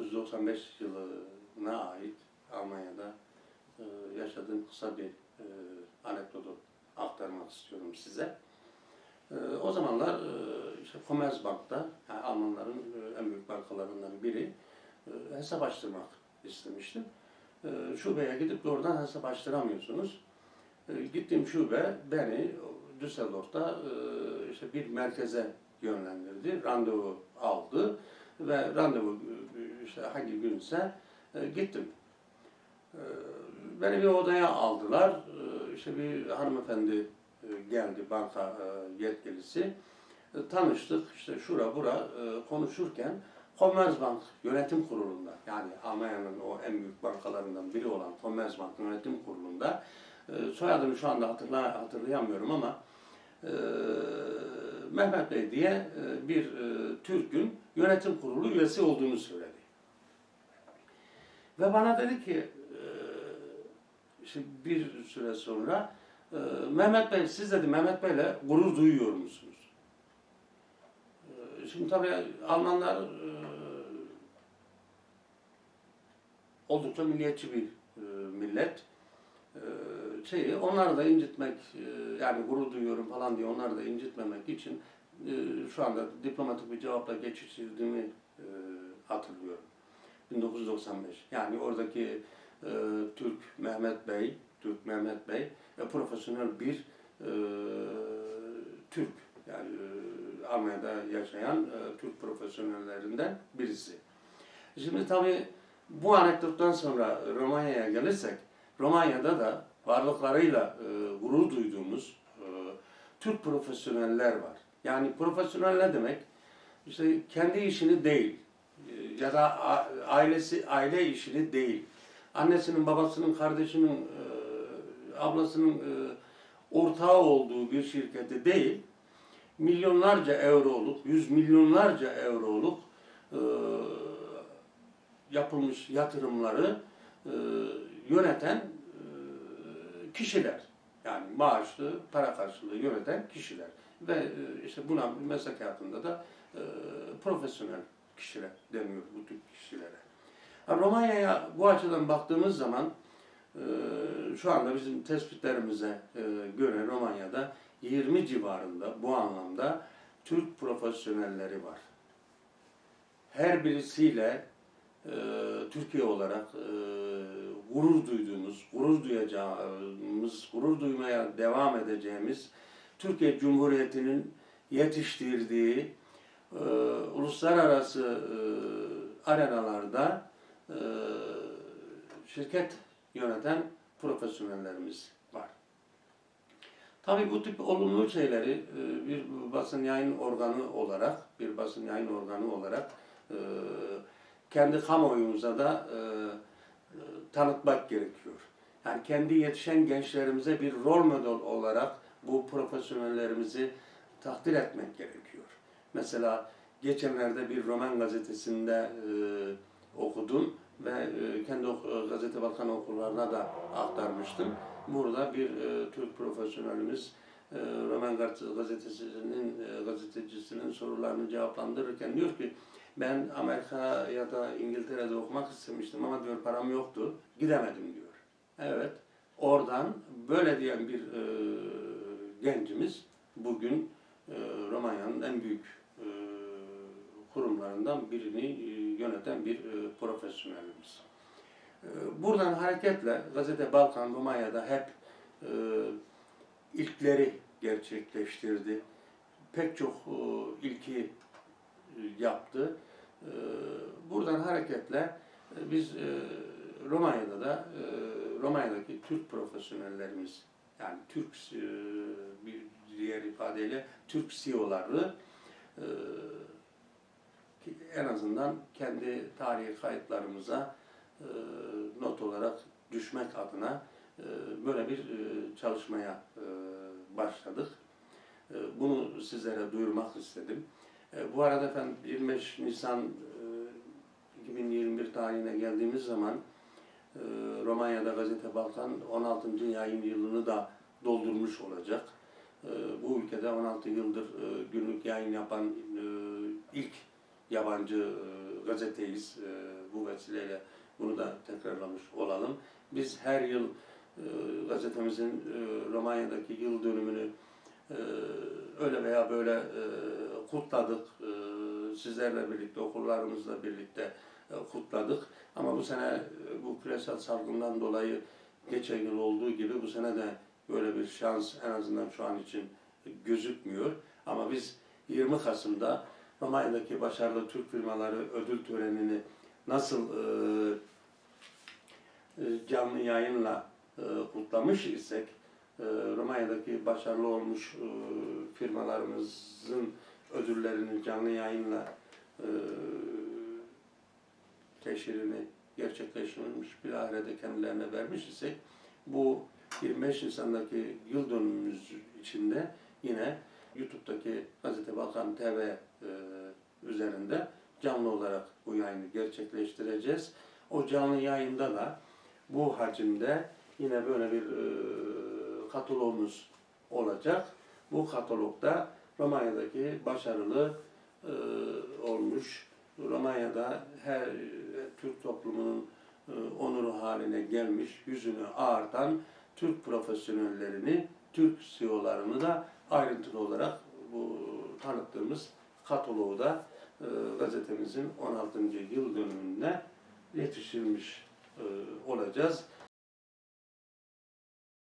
1995 yılına ait Almanya'da e, yaşadığım kısa bir e, anekdotu aktarmak istiyorum size. E, o zamanlar işte Commerzbank'ta, yani Almanların en büyük bankalarından biri hesap açtırmak istemiştim. Şubeye gidip doğrudan hesap açtıramıyorsunuz. Gittiğim şube beni Düsseldorf'ta işte bir merkeze yönlendirdi, randevu aldı ve randevu işte hangi günse e, gittim. E, Beni bir odaya aldılar. E, İşte bir hanımefendi e, geldi, banka e, yetkilisi. E, Tanıştık, işte şura bura e, konuşurken Commerzbank Yönetim Kurulu'nda yani Almanya'nın o en büyük bankalarından biri olan Commerzbank Yönetim Kurulu'nda e, soyadını şu anda hatırla, hatırlayamıyorum ama Mehmet Bey diye bir Türk'ün yönetim kurulu üyesi olduğunu söyledi. Ve bana dedi ki işte bir süre sonra Mehmet Bey siz dedi Mehmet Bey'le gurur duyuyor musunuz? Şimdi tabii Almanlar oldukça milliyetçi bir millet. Şeyi onları da incitmek e, yani gurur duyuyorum falan diye onları da incitmemek için e, şu anda diplomatik bir cevapla geçiştirdiğimi e, hatırlıyorum. 1995. Yani oradaki Türk Mehmet Bey, Türk Mehmet Bey profesyonel bir Türk. Yani Almanya'da yaşayan Türk profesyonellerinden birisi. Şimdi tabii bu anekdottan sonra Romanya'ya gelirsek, Romanya'da da varlıklarıyla e, gurur duyduğumuz e, Türk profesyoneller var. Yani profesyonel ne demek? İşte kendi işini değil e, ya da ailesi aile işini değil. Annesinin, babasının, kardeşinin, e, ablasının e, ortağı olduğu bir şirketi değil, milyonlarca euroluk, yüz milyonlarca euroluk e, yapılmış yatırımları e, yöneten kişiler. Yani maaşlı, para karşılığı yöneten kişiler. Ve e, işte buna meslek hayatında da e, profesyonel kişiler deniyor bu tip kişilere. Ha, Romanya'ya bu açıdan baktığımız zaman e, şu anda bizim tespitlerimize e, göre Romanya'da 20 civarında bu anlamda Türk profesyonelleri var. Her birisiyle e, Türkiye olarak e, gurur duyduğumuz, gurur duyacağımız, gurur duymaya devam edeceğimiz Türkiye Cumhuriyeti'nin yetiştirdiği e, uluslararası e, arenalarda e, şirket yöneten profesyonellerimiz var. Tabii bu tip olumlu şeyleri bir basın yayın organı olarak, bir basın yayın organı olarak kendi kamuoyumuza da e, e, tanıtmak gerekiyor. Yani kendi yetişen gençlerimize bir rol model olarak bu profesyonellerimizi takdir etmek gerekiyor. Mesela geçenlerde bir roman gazetesinde e, okudum ve e, kendi ok- gazete Balkan okullarına da aktarmıştım. Burada bir e, Türk profesyonelimiz e, Roman Gaz- gazetesinin e, gazetecisinin sorularını cevaplandırırken diyor ki ben Amerika ya da İngiltere'de okumak istemiştim ama diyor param yoktu. Gidemedim diyor. Evet. Oradan böyle diyen bir e, gencimiz bugün e, Romanya'nın en büyük e, kurumlarından birini e, yöneten bir e, profesyonelimiz. E, buradan hareketle Gazete Balkan Romanya'da hep e, ilkleri gerçekleştirdi. Pek çok e, ilki e, yaptı. E, buradan hareketle biz Romanya'da da Romanya'daki Türk profesyonellerimiz yani Türk bir diğer ifadeyle Türk CEO'ları en azından kendi tarihi kayıtlarımıza not olarak düşmek adına böyle bir e, çalışmaya e, başladık. E, bunu sizlere duyurmak istedim. E, bu arada efendim 25 Nisan e, 2021 tarihine geldiğimiz zaman e, Romanya'da Gazete Balkan 16. yayın yılını da doldurmuş olacak. E, bu ülkede 16 yıldır e, günlük yayın yapan e, ilk yabancı e, gazeteyiz e, bu vesileyle bunu da tekrarlamış olalım. Biz her yıl e, gazetemizin e, Romanya'daki yıl dönümünü e, öyle veya böyle e, kutladık. Sizlerle birlikte, okullarımızla birlikte kutladık. Ama bu sene bu küresel salgından dolayı geçen yıl olduğu gibi bu sene de böyle bir şans en azından şu an için gözükmüyor. Ama biz 20 Kasım'da Romanya'daki başarılı Türk firmaları ödül törenini nasıl canlı yayınla kutlamış isek e, Romanya'daki başarılı olmuş e, firmalarımızın ödüllerini canlı yayınla e, teşhirini gerçekleştirilmiş bir ahirede kendilerine vermiş isek bu 25 Nisan'daki yıl dönümümüz içinde yine YouTube'daki Gazete Balkan TV e, üzerinde canlı olarak bu yayını gerçekleştireceğiz. O canlı yayında da bu hacimde yine böyle bir e, kataloğumuz olacak. Bu katalogda Romanya'daki başarılı e, olmuş, Romanya'da her Türk toplumunun e, onuru haline gelmiş, yüzünü ağartan Türk profesyonellerini, Türk CEO'larını da ayrıntılı olarak bu tanıttığımız kataloğu da e, gazetemizin 16. yıl dönümünde yetiştirmiş e, olacağız.